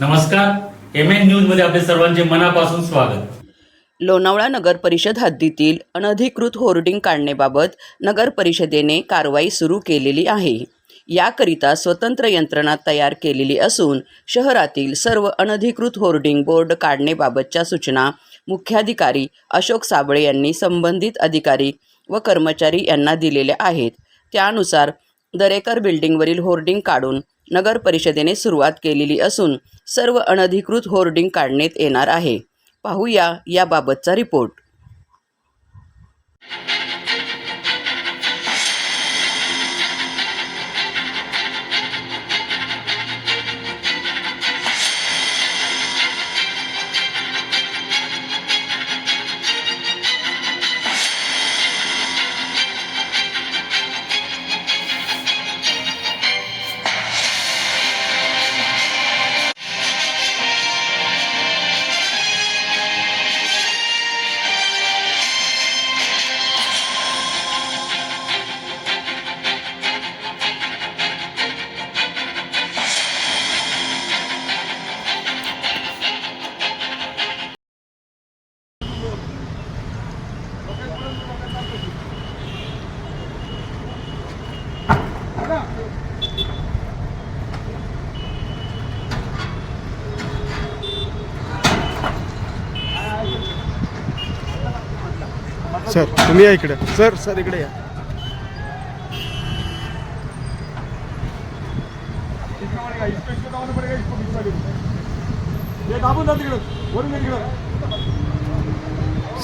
नमस्कार. M N न्यूजमध्ये आपले सर्वांचे मनापासून स्वागत. लोणावळा नगर परिषद हद्दीतील अनधिकृत होर्डिंग काढण्याबाबत नगर परिषदेने कारवाई सुरू केलेली आहे. याकरिता स्वतंत्र यंत्रणा तयार केलेली असून शहरातील सर्व अनधिकृत होर्डिंग बोर्ड काढण्याबाबतच्या सूचना मुख्याधिकारी अशोक साबळे यांनी संबंधित अधिकारी व कर्मचारी यांना दिलेल्या आहेत. त्यानुसार दरेकर बिल्डिंगवरील होर्डिंग काढून नगर परिषदेने सुरुवात केलेली असून सर्व अनधिकृत होर्डिंग काढण्यात येणार आहे. पाहूया याबाबतचा रिपोर्ट. सर तुम्ही या इकडे. सर सर इकडे या.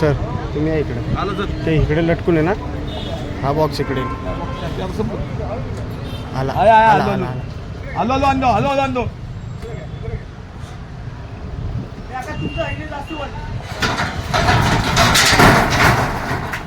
सर तुम्ही या इकडे. ते इकडे लटकून आहे ना हा बॉक्स इकडे. आला आला, आलो, आला, आलो. आला. Hello hello अंदो